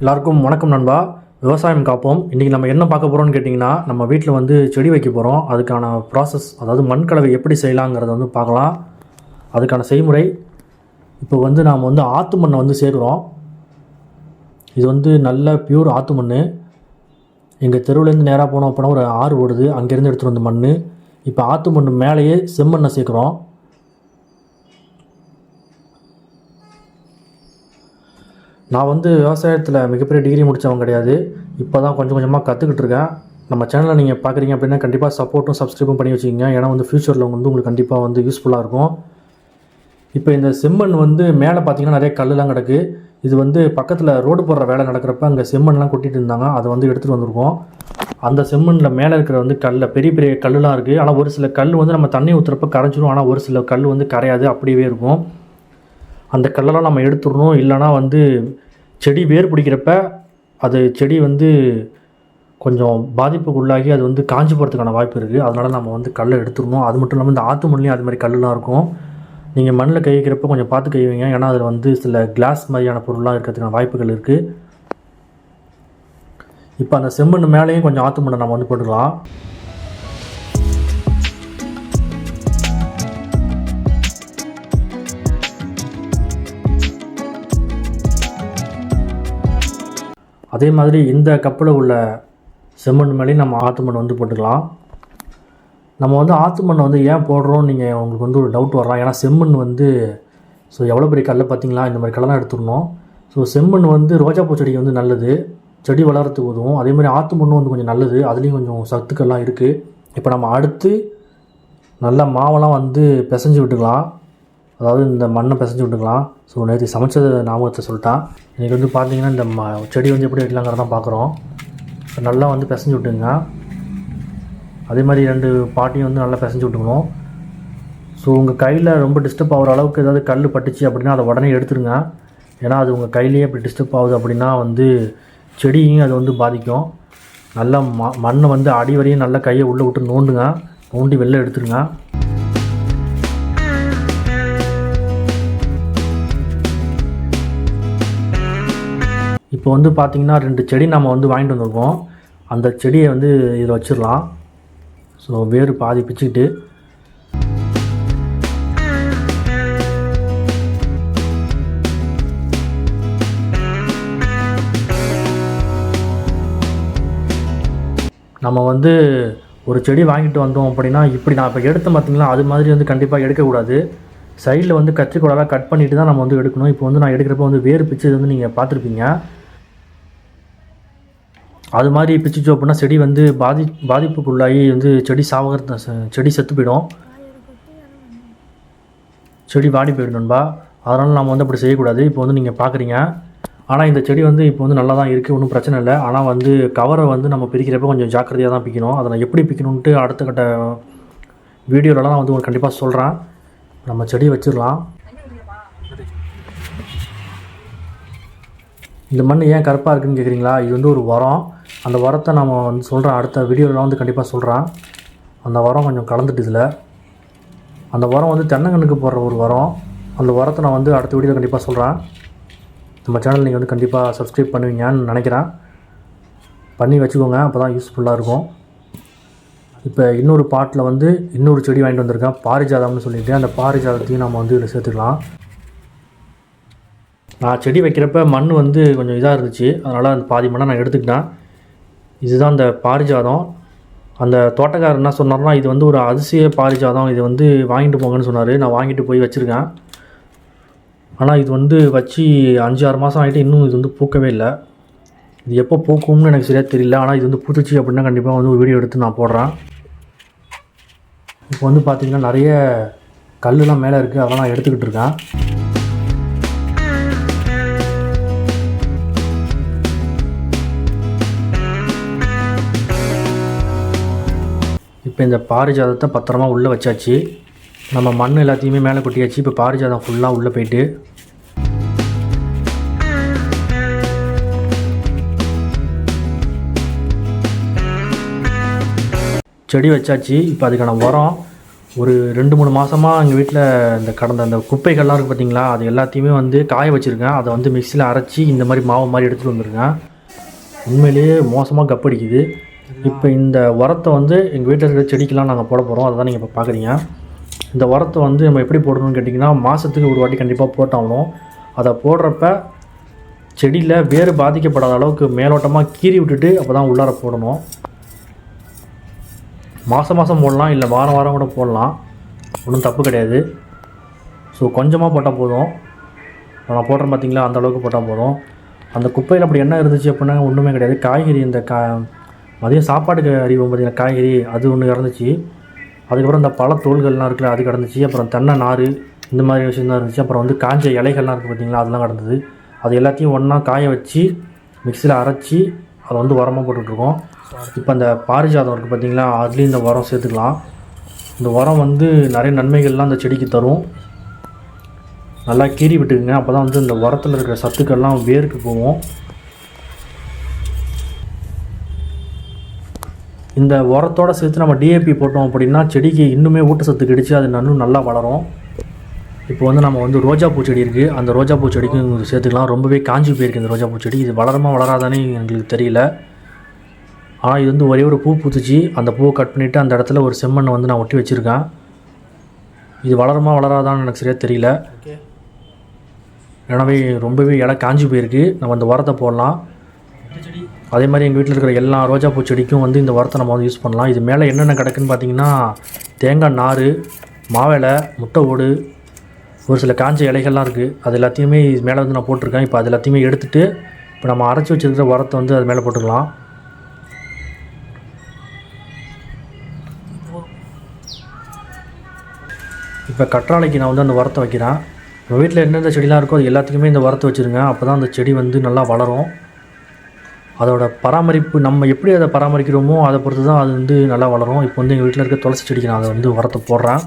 எல்லாருக்கும் வணக்கம் நண்பா. விவசாயம் காப்போம். இன்றைக்கி நம்ம என்ன பார்க்க போகிறோம்னு கேட்டிங்கன்னா நம்ம வீட்டில் வந்து செடி வைக்க போகிறோம் அதுக்கான ப்ராசஸ் அதாவது மண் கலவை எப்படி செய்யலாங்கிறத வந்து பார்க்கலாம். அதுக்கான செய்முறை. இப்போ வந்து நாம் வந்து ஆற்று மண்ணை வந்து சேர்க்குறோம். இது வந்து நல்ல பியூர் ஆற்று மண் எங்கள் தெருவுலேருந்து நேராக போனோம் அப்படின்னா ஒரு ஆறு ஓடுது. அங்கேருந்து எடுத்துகிட்டு வந்த மண் இப்போ ஆற்று மண் மேலேயே செம்மண்ணை சேர்க்குறோம். நான் வந்து விவசாயத்தில் மிகப்பெரிய டிகிரி முடித்தவன் கிடையாது. இப்போ தான் கொஞ்சம் கொஞ்சமாக கற்றுக்கிட்டு இருக்கேன். நம்ம சேனலை நீங்கள் பார்க்குறீங்க அப்படின்னா கண்டிப்பாக சப்போர்ட்டும் சப்ஸ்கிரைபும் பண்ணி வச்சுக்கோங்க. ஏன்னா வந்து ஃப்யூச்சரில் வந்து உங்களுக்கு கண்டிப்பாக வந்து யூஸ்ஃபுல்லாக இருக்கும். இப்போ இந்த செம்மண் வந்து மேலே பார்த்தீங்கன்னா நிறைய கல்லுலாம் கிடக்கு. இது வந்து பக்கத்தில் ரோடு போடுற வேலை நடக்கிறப்ப அங்கே செம்மண்லாம் கொட்டிகிட்டு இருந்தாங்க. அதை வந்து எடுத்துகிட்டு வந்திருக்கோம். அந்த செம்மண்ணில் மேலே இருக்கிற வந்து கல்லில் பெரிய பெரிய கல்லுலாம் இருக்குது ஆனால் ஒரு சில கல் வந்து நம்ம தண்ணி ஊற்றுறப்ப கரைஞ்சிரும். ஆனால் ஒரு சில கல் வந்து கரையாது. அப்படியே இருக்கும். அந்த கல்லெல்லாம் நம்ம எடுத்துடணும். இல்லைனா வந்து செடி வேர் பிடிக்கிறப்ப அது செடி வந்து கொஞ்சம் பாதிப்புக்கு உள்ளாகி அது வந்து காஞ்சி போகிறதுக்கான வாய்ப்பு இருக்குது அதனால் நம்ம வந்து கல்லை எடுத்துடணும். அது மட்டும் இல்லாமல் இந்த ஆற்று மண்லேயும் அது மாதிரி கல்லெலாம் இருக்கும். நீங்கள் மண்ணில் கை வைக்கிறப்ப கொஞ்சம் பார்த்து கை வைங்க. ஏன்னா அதில் வந்து சில கிளாஸ் மாதிரியான பொருள்லாம் இருக்கிறதுக்கான வாய்ப்புகள் இருக்குது இப்போ அந்த செம்மண் மேலேயும் கொஞ்சம் ஆற்று மண்ணை நம்ம வந்து போட்டுக்கலாம். அதே மாதிரி இந்த கப்பில் உள்ள செம்மண் மேலேயும் நம்ம ஆற்று மண் வந்து போட்டுக்கலாம். நம்ம வந்து ஆற்று மண்ணை வந்து ஏன் போடுறோம்? நீங்கள் உங்களுக்கு வந்து ஒரு டவுட் வரலாம். ஏன்னா செம்மண் வந்து ஸோ எவ்வளோ பெரிய கல்லை பார்த்தீங்களா? இந்த மாதிரி கல்லெல்லாம் எடுத்துடணும். ஸோ செம்மண் வந்து ரோஜாப்பூ செடிக்கு வந்து நல்லது. செடி வளர்கிறதுக்கு உதவும். அதே மாதிரி ஆற்று மண்ணும் வந்து கொஞ்சம் நல்லது. அதுலேயும் கொஞ்சம் சத்துக்கள்லாம் இருக்குது இப்போ நம்ம அடுத்து நல்லா மாவெல்லாம் வந்து பிசைஞ்சு விட்டுக்கலாம். அதாவது இந்த மண்ணை பிசைஞ்சு விட்டுக்கலாம். ஸோ நேற்று சமைச்சது ஞாபகத்தை சொல்லிட்டான். இன்றைக்கி வந்து பார்த்தீங்கன்னா இந்த ம செடி வந்து எப்படி வைக்கலாங்கிறதான் பார்க்குறோம் ஸோ நல்லா வந்து பிசைஞ்சு விட்டுங்க. அதே மாதிரி ரெண்டு பாட்டியும் வந்து நல்லா பிசைஞ்சு விட்டுக்கணும். ஸோ உங்கள் கையில் ரொம்ப டிஸ்டர்ப் ஆகிற அளவுக்கு ஏதாவது கல் பட்டுச்சு அப்படின்னா அதை உடனே எடுத்துருங்க. ஏன்னா அது உங்கள் கையிலேயே இப்படி டிஸ்டர்ப் ஆகுது அப்படின்னா வந்து செடியையும் அது வந்து பாதிக்கும். நல்லா ம மண்ணை வந்து அடி வரையும் நல்லா கையை உள்ளே விட்டு நோண்டுங்க. நோண்டி வெளில எடுத்துருங்க. இப்போ வந்து பார்த்திங்கன்னா ரெண்டு செடி நம்ம வந்து வாங்கிட்டு வந்திருக்கோம். அந்த செடியை வந்து இதில் வச்சிடலாம். ஸோ வேர் பாதி பிச்சுக்கிட்டு. நம்ம வந்து ஒரு செடி வாங்கிட்டு வந்தோம் அப்படின்னா இப்படி நான் இப்போ எடுத்தேன் பார்த்தீங்களா அது மாதிரி வந்து கண்டிப்பாக எடுக்கக்கூடாது. சைடில் வந்து கத்திரிக்கோலாம் கட் பண்ணிவிட்டு தான் நம்ம வந்து எடுக்கணும். இப்போ வந்து நான் எடுக்கிறப்ப வந்து வேர் பிச்சு வந்து நீங்கள் பார்த்துருப்பீங்க. அது மாதிரி பிச்சுச்சோம் அப்படின்னா செடி வந்து பாதி பாதிப்புக்குள்ளாகி வந்து செடி சாவகிறது செடி செத்து போயிடும். செடி வாடி போயிடும் நண்பா. அதனால் நம்ம வந்து அப்படி செய்யக்கூடாது. இப்போ வந்து நீங்கள் பார்க்குறீங்க ஆனால் இந்த செடி வந்து இப்போ வந்து நல்லா தான் இருக்குது ஒன்றும் பிரச்சனை இல்லை. ஆனால் வந்து கவரை வந்து நம்ம பிரிக்கிறப்ப கொஞ்சம் ஜாக்கிரதையாக தான் பிக்கணும். அதை நான் எப்படி பிக்கணுன்ட்டு அடுத்த கட்ட வீடியோலலாம் நான் வந்து உங்களுக்கு கண்டிப்பாக சொல்கிறேன் நம்ம செடி வச்சிடலாம். இந்த மண் ஏன் கருப்பாக இருக்குன்னு கேட்குறீங்களா இது வந்து ஒரு உரம். அந்த உரத்தை நம்ம வந்து சொல்கிறேன் அடுத்த வீடியோவில் வந்து கண்டிப்பாக சொல்கிறேன் அந்த உரம் கொஞ்சம் கலந்துட்டு இதில். அந்த உரம் வந்து தென்னங்கண்ணுக்கு போடுற ஒரு உரம் அந்த உரத்தை நான் வந்து அடுத்த வீடியோவில் கண்டிப்பாக சொல்கிறேன் நம்ம சேனல் நீங்கள் வந்து கண்டிப்பாக சப்ஸ்கிரைப் பண்ணுவீங்கன்னு நினைக்கிறேன். பண்ணி வச்சுக்கோங்க அப்போ தான் யூஸ்ஃபுல்லாக இருக்கும். இப்போ இன்னொரு பாட்டில் வந்து இன்னொரு செடி வாங்கிட்டு வந்திருக்கேன். பாரிஜாதம்னு சொல்லிட்டு அந்த பாரிஜாதத்தையும் நம்ம வந்து இதில் சேர்த்துக்கலாம். நான் செடி வைக்கிறப்ப மண் வந்து கொஞ்சம் இதாக இருந்துச்சு. அதனால் அந்த பாதி மண்ணை நான் எடுத்துக்கிட்டேன். இதுதான் அந்த பாரிஜாதம். அந்த தோட்டக்காரர் என்ன சொன்னார்னா இது வந்து ஒரு அதிசய பாரிஜாதம். இது வந்து வாங்கிட்டு போங்கன்னு சொன்னார். நான் வாங்கிட்டு போய் வச்சுருக்கேன். ஆனால் இது வந்து வச்சு அஞ்சு ஆறு மாதம் ஆகிட்டு இன்னும் இது வந்து பூக்கவே இல்லை. இது எப்போ பூக்கும்னு எனக்கு சரியாக தெரியல. ஆனால் இது வந்து பூத்துச்சு அப்படின்னா கண்டிப்பாக வந்து ஒரு வீடியோ எடுத்து நான் போடுறேன். இப்போ வந்து பார்த்திங்கன்னா நிறைய கல்லுலாம் மேலே இருக்குது அதெல்லாம் நான் எடுத்துக்கிட்டு இருக்கேன். இப்போ இந்த பாரிஜாதத்தை பத்திரமா உள்ளே வச்சாச்சு. நம்ம மண் எல்லாத்தையுமே மேலே கொட்டியாச்சு. இப்போ பாரிஜாதம் ஃபுல்லாக உள்ளே போயிட்டு. செடி வச்சாச்சு. இப்போ அதுக்கான உரம் ஒரு ரெண்டு மூணு மாதமாக எங்கள் வீட்டில் இந்த கடந்த அந்த குப்பைகள்லாம் இருக்குது பார்த்தீங்களா? அது எல்லாத்தையுமே வந்து காய வச்சுருக்கேன். அதை வந்து மிக்சியில் அரைச்சி இந்த மாதிரி மாவு மாதிரி எடுத்துகிட்டு வந்திருக்கேன். உண்மையிலேயே மோசமாக கப்படிக்குது இப்போ இந்த உரத்தை வந்து எங்கள் வீட்டில் இருக்கிற செடிக்கெலாம் நாங்கள் போட போகிறோம் அதை தான் நீங்கள் இப்போ பார்க்குறீங்க இந்த உரத்தை வந்து நம்ம எப்படி போடணும்னு கேட்டிங்கன்னா மாதத்துக்கு ஒரு வாட்டி கண்டிப்பாக போட்டாகணும். அதை போடுறப்ப செடியில் வேறு பாதிக்கப்படாத அளவுக்கு மேலோட்டமாக கீறி விட்டுட்டு அப்போ தான் உள்ளார போடணும். மாதம் மாதம் போடலாம் இல்லை வாரம் வாரம் கூட போடலாம். ஒன்றும் தப்பு கிடையாது. ஸோ கொஞ்சமாக போட்டால் போதும். நான் போடுறேன் பார்த்தீங்களா அந்த அளவுக்கு போட்டால் போதும். அந்த குப்பையில் அப்படி என்ன இருந்துச்சு அப்படின்னா ஒன்றுமே கிடையாது. காய்கறி இந்த கா மதியம் சாப்பாட்டுக்கு அறிவோம் பார்த்தீங்கன்னா காய்கறி அது ஒன்று இறந்துச்சு. அதுக்கப்புறம் இந்த பழத்தோள்கள்லாம் இருக்குல்ல அது கிடந்துச்சு. அப்புறம் தென்னை நார் இந்த மாதிரி விஷயம் தான் இருந்துச்சு. அப்புறம் வந்து காஞ்ச இலைகள்லாம் இருக்குது பார்த்தீங்களா அதெல்லாம் கிடந்தது. அது எல்லாத்தையும் ஒன்றா காய வச்சு மிக்சியில் அரைச்சி அதை வந்து உரமாக போட்டுட்ருக்கோம். இப்போ அந்த பாரிஜாதம் இருக்குது பார்த்திங்களா அதுலேயும் இந்த உரம் சேர்த்துக்கலாம். இந்த உரம் வந்து நிறைய நன்மைகள்லாம் அந்த செடிக்கு தரும். நல்லா கீறி விட்டுக்குங்க. அப்போ தான் வந்து இந்த உரத்தில் இருக்கிற சத்துக்கள்லாம் வேருக்கு போகும். இந்த உரத்தோட சேர்த்து நம்ம டிஏபி போட்டோம் அப்படின்னா செடிக்கு இன்னுமே ஊட்டச்சத்து கிடைச்சி அது இன்னும் நல்லா வளரும். இப்போ வந்து நம்ம வந்து ரோஜா பூ செடி இருக்குது அந்த ரோஜா பூ செடிக்கும் சேர்த்துக்கலாம். ரொம்பவே காஞ்சி போயிருக்கு இந்த ரோஜா பூ செடி. இது வளருமா வளராதானே எங்களுக்கு தெரியல. ஆனால் இது வந்து ஒரே ஒரு பூ பூத்துச்சு. அந்த பூவை கட் பண்ணிவிட்டு அந்த இடத்துல ஒரு செம்மண்ணை வந்து நான் ஒட்டி வச்சுருக்கேன். இது வளருமா வளராதான்னு எனக்கு சரியாக தெரியல. எனவே ரொம்பவே இலை காஞ்சி போயிருக்கு. நம்ம அந்த உரத்தை போடலாம். அதே மாதிரி எங்கள் வீட்டில் இருக்கிற எல்லா ரோஜா பூ செடிக்கும் வந்து இந்த உரத்தை நம்ம வந்து யூஸ் பண்ணலாம். இது மேலே என்னென்ன கிடக்குன்னு பார்த்தீங்கன்னா தேங்காய் நார் மாவேலை முட்டை ஓடு ஒரு சில காஞ்ச இலைகள்லாம் இருக்குது அது எல்லாத்தையுமே இது மேலே வந்து நான் போட்டிருக்கேன். இப்போ அது எல்லாத்தையுமே எடுத்துகிட்டு இப்போ நம்ம அரைச்சி வச்சிருக்கிற உரத்தை வந்து அது மேலே போட்டுக்கலாம். இப்போ கற்றாழைக்கு நான் வந்து அந்த உரத்தை வைக்கிறேன். நம்ம வீட்டில் எந்தெந்த செடிலாம் இருக்கோ அது எல்லாத்துக்குமே இந்த உரத்தை வச்சுருங்க. அப்போ தான் அந்த செடி வந்து நல்லா வளரும். அதோட பராமரிப்பு நம்ம எப்படி அதை பராமரிக்கிறோமோ அதை பொறுத்து தான் அது வந்து நல்லா வளரும். இப்போ வந்து எங்கள் வீட்டில் இருக்க துளசி செடிக்கு நான் அதை வந்து உரத்தை போடுறேன்.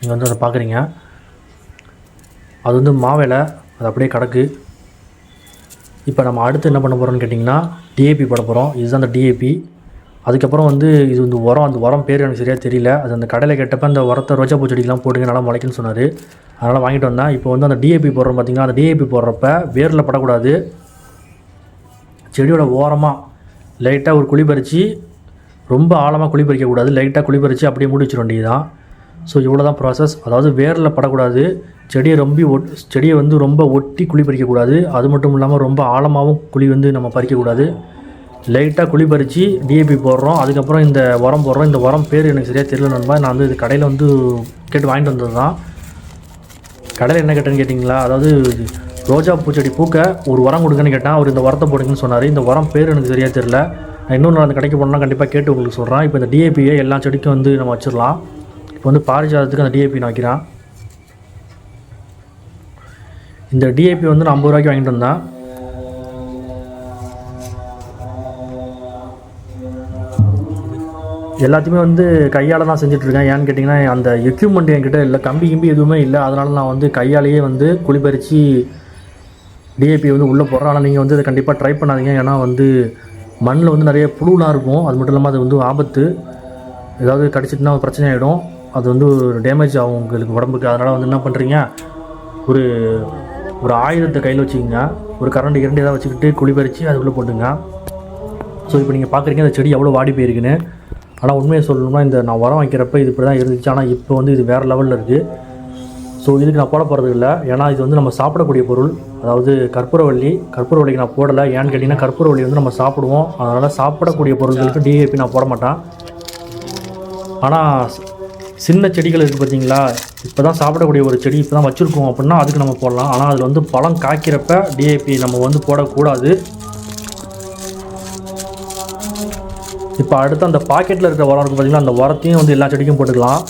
நீங்கள் வந்து அதை பார்க்குறீங்க. அது வந்து மாவேலை அது அப்படியே கிடக்கு. இப்போ நம்ம அடுத்து என்ன பண்ண போகிறோம்னு கேட்டிங்கன்னா டிஏபி போட போகிறோம் இதுதான் அந்த டிஏபி அதுக்கப்புறம் வந்து இது வந்து உரம் அந்த உரம் பேர் எனக்கு சரியாக தெரியல. அது அந்த கடையில் கேட்டப்ப அந்த உரத்தை ரோஜா பூ செடிக்கெலாம் போடுங்க நல்லா முளைக்குன்னு சொன்னார். அதனால் வாங்கிட்டு வந்தேன். இப்போ வந்து அந்த டிஏபி போடுறோம் பார்த்தீங்கன்னா அந்த டிஏபி போடுறப்ப வேரில் படக்கூடாது. செடியோட ஓரமாக லைட்டாக ஒரு குழி பறித்து ரொம்ப ஆழமாக குழி பறிக்கக்கூடாது லைட்டாக குழி பறித்து அப்படியே மூடி வச்சிட வேண்டியதுதான். ஸோ இவ்வளோ தான் ப்ராசஸ் அதாவது வேரில் படக்கூடாது. செடியை ரொம்ப ஒட் செடியை வந்து ரொம்ப ஒட்டி குழி பறிக்கக்கூடாது அது மட்டும் இல்லாமல் ரொம்ப ஆழமாகவும் குழி வந்து நம்ம பறிக்கக்கூடாது லைட்டாக குழி பறித்து டிஏபி போடுறோம். அதுக்கப்புறம் இந்த உரம் போடுறோம். இந்த உரம் பேர் எனக்கு சரியாக தெரியல நண்பா. நான் வந்து இது கடையில் வந்து கேட்டு வாங்கிட்டு வந்தது தான் கடையில் என்ன கேட்டேன்னு கேட்டிங்களா? அதாவது ரோஜா பூச்செடி பூக்க ஒரு உரம் கொடுங்கன்னு கேட்டால் அவர் இந்த உரத்தை போடுங்கன்னு சொன்னார். இந்த உரம் பேர் எனக்கு சரியாக தெரியல. நான் அந்த கடைக்கு போனால் கண்டிப்பாக கேட்டு உங்களுக்கு சொல்கிறேன் இப்போ இந்த டிஏபியை எல்லா செடிக்கும் வந்து நம்ம வச்சிடலாம். இப்போ வந்து பாரிஜாதத்துக்கு அந்த டிஏபி நான் வைக்கிறேன். இந்த டிஏபி வந்து நான் ஐம்பது ரூபாய்க்கு வாங்கிட்டு வந்தேன். எல்லாத்தையுமே வந்து கையால் தான் செஞ்சிட்ருக்கேன் ஏன்னு கேட்டிங்கன்னா அந்த எக்யூப்மெண்ட் என்கிட்ட இல்லை கம்பி கிம்பி எதுவுமே இல்லை. அதனால் நான் வந்து கையாலேயே வந்து குளிப்பறித்து டிஏபி வந்து உள்ளே போடுறோம் ஆனால் நீங்கள் வந்து அதை கண்டிப்பாக ட்ரை பண்ணாதீங்க. ஏன்னா வந்து மண்ணில் வந்து நிறைய புழுலாம் இருக்கும். அது மட்டும் இல்லாமல் அது வந்து ஆபத்து. ஏதாவது கடிச்சிட்டுனா பிரச்சனை ஆகிடும் அது வந்து ஒரு டேமேஜ் ஆகும் உங்களுக்கு உடம்புக்கு. அதனால் வந்து என்ன பண்ணுறீங்க ஒரு ஒரு ஆயுதத்தை கையில் வச்சுக்கோங்க. ஒரு கரண்ட் இரண்டு ஏதாவது வச்சுக்கிட்டு குளிப்பறித்து அதுக்குள்ளே போட்டுங்க. ஸோ இப்போ நீங்கள் பார்க்குறீங்க அந்த செடி எவ்வளோ வாடி போயிருக்குன்னு. ஆனால் உண்மையை சொல்லணும்னா இந்த நான் உரம் வைக்கிறப்ப இது இப்படி தான் இருந்துச்சு. ஆனால் இப்போ வந்து இது வேறு லெவலில் இருக்குது ஸோ இதுக்கு நான் போட போகிறது இல்லை. ஏன்னா இது வந்து நம்ம சாப்பிடக்கூடிய பொருள். அதாவது கற்பூரவள்ளி கற்பூரவள்ளிக்கு நான் போடலை. ஏன்னு கேட்டிங்கன்னா கற்பூரவள்ளி வந்து நம்ம சாப்பிடுவோம். அதனால் சாப்பிடக்கூடிய பொருட்களுக்கு டிஏபி நான் போட மாட்டேன். ஆனால் சின்ன செடிகள் இருக்குது பார்த்தீங்களா இப்போ தான் சாப்பிடக்கூடிய ஒரு செடி இப்போ தான் வச்சுருக்கோம் அப்படின்னா அதுக்கு நம்ம போடலாம். ஆனால் அதில் வந்து பழம் காய்க்கிறப்ப டிஏபி நம்ம வந்து போடக்கூடாது. இப்போ அடுத்து அந்த பாக்கெட்டில் இருக்கிற உரம் இருக்குது பார்த்தீங்கன்னா அந்த உரத்தையும் வந்து எல்லா செடிக்கும் போட்டுக்கலாம்.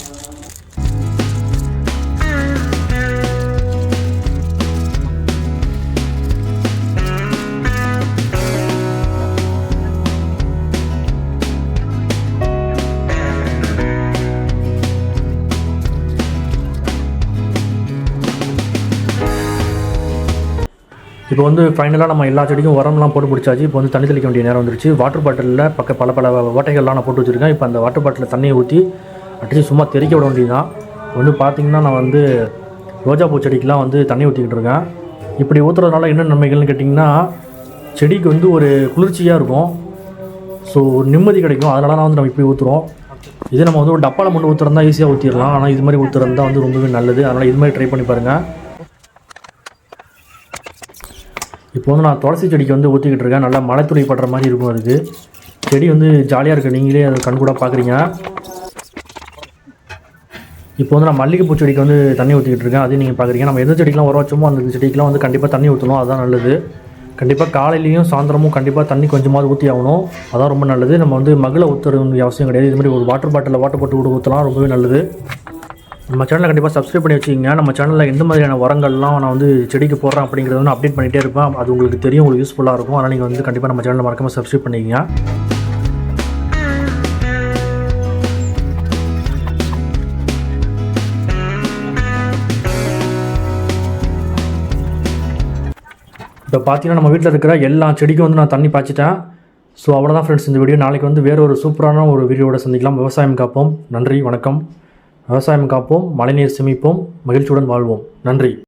இப்போ வந்து ஃபைனலாக நம்ம எல்லா செடிக்கும் உரம்லாம் போட்டு பிடிச்சாச்சு இப்போ வந்து தண்ணி தெளிக்க வேண்டிய நேரம் வந்துருச்சு. வாட்டர் பாட்டிலில் பக்க பல பல ஓட்டைகள்லாம் நான் போட்டு வச்சுருக்கேன். இப்போ அந்த வாட்டர் பாட்டிலில் தண்ணியை ஊற்றி அடிச்சு சும்மா தெறிக்க விட வேண்டியதுதான். வந்து பார்த்திங்கன்னா நான் வந்து ரோஜா பூ செடிக்கெலாம் வந்து தண்ணி ஊற்றிக்கிட்டு இருக்கேன். இப்படி ஊற்றுறதுனால என்ன நன்மைகள்னு கேட்டிங்கன்னா செடிக்கு வந்து ஒரு குளிர்ச்சியாக இருக்கும். ஸோ ஒரு நிம்மதி கிடைக்கும். அதனால தான் வந்து நம்ம இப்படி ஊற்றுறோம் இதே நம்ம வந்து ஒரு டப்பாவில் மட்டும் ஊற்றுறதா ஈஸியாக ஊற்றிடலாம் ஆனால் இது மாதிரி ஊற்றுறது தான் வந்து ரொம்பவே நல்லது. அதனால் இது மாதிரி ட்ரை பண்ணி பாருங்கள் இப்போ வந்து நான் துளசி செடிக்கு வந்து ஊற்றிக்கிட்டு இருக்கேன். நல்லா மலைத்துளி படுற மாதிரி இருக்கும் அதுக்கு. செடி வந்து ஜாலியாக இருக்குது நீங்களே அது கண் கூட பார்க்குறீங்க இப்போ வந்து நான் மல்லிகைப்பூ செடிக்கு வந்து தண்ணி ஊற்றிக்கிட்டு இருக்கேன். அதையும் நீங்கள் பார்க்குறீங்க நம்ம எந்த செடிக்கெலாம் உரம் வச்சோமோ அந்த செடிக்கெலாம் வந்து கண்டிப்பாக தண்ணி ஊற்றணும் அதுதான் நல்லது. கண்டிப்பாக காலையிலையும் சாயந்தரமும் கண்டிப்பாக தண்ணி கொஞ்சமாவது ஊற்றி ஆகணும். அதான் ரொம்ப நல்லது. நம்ம வந்து மகளை ஊற்றுறது அவசியம் கிடையாது. இது மாதிரி ஒரு வாட்டர் பாட்டிலில் வாட்டர் பாட்டில் கூட ஊற்றலாம் ரொம்பவே நல்லது. நம்ம சேனலை கண்டிப்பாக சப்ஸ்கிரைப் பண்ணி வச்சுக்கோங்க. நம்ம சேனலில் எந்த மாதிரியான உரங்கள்லாம் நான் வந்து செடிக்கு போடுறேன் அப்படிங்கிறத வந்து அப்டேட் பண்ணிகிட்டே இருப்பேன். அது உங்களுக்கு தெரியும் உங்களுக்கு யூஸ்ஃபுல்லாக இருக்கும். அதனால் நீங்கள் வந்து கண்டிப்பாக நம்ம சேனலில் மறக்காமல் சப்ஸ்கிரைப் பண்ணிக்கங்க. இப்போ பார்த்தீங்கன்னா நம்ம வீட்டில் இருக்கிற எல்லா செடிக்கும் வந்து நான் தண்ணி பாய்ச்சிட்டேன். ஸோ அவ்வளோதான் ஃப்ரெண்ட்ஸ் இந்த வீடியோ நாளைக்கு வந்து வேறு ஒரு சூப்பரான ஒரு வீடியோட சந்திக்கலாம். விவசாயம் காப்போம். நன்றி வணக்கம். விவசாயம் காப்போம் மழைநீர் சேமிப்போம் மகிழ்ச்சியுடன் வாழ்வோம். நன்றி.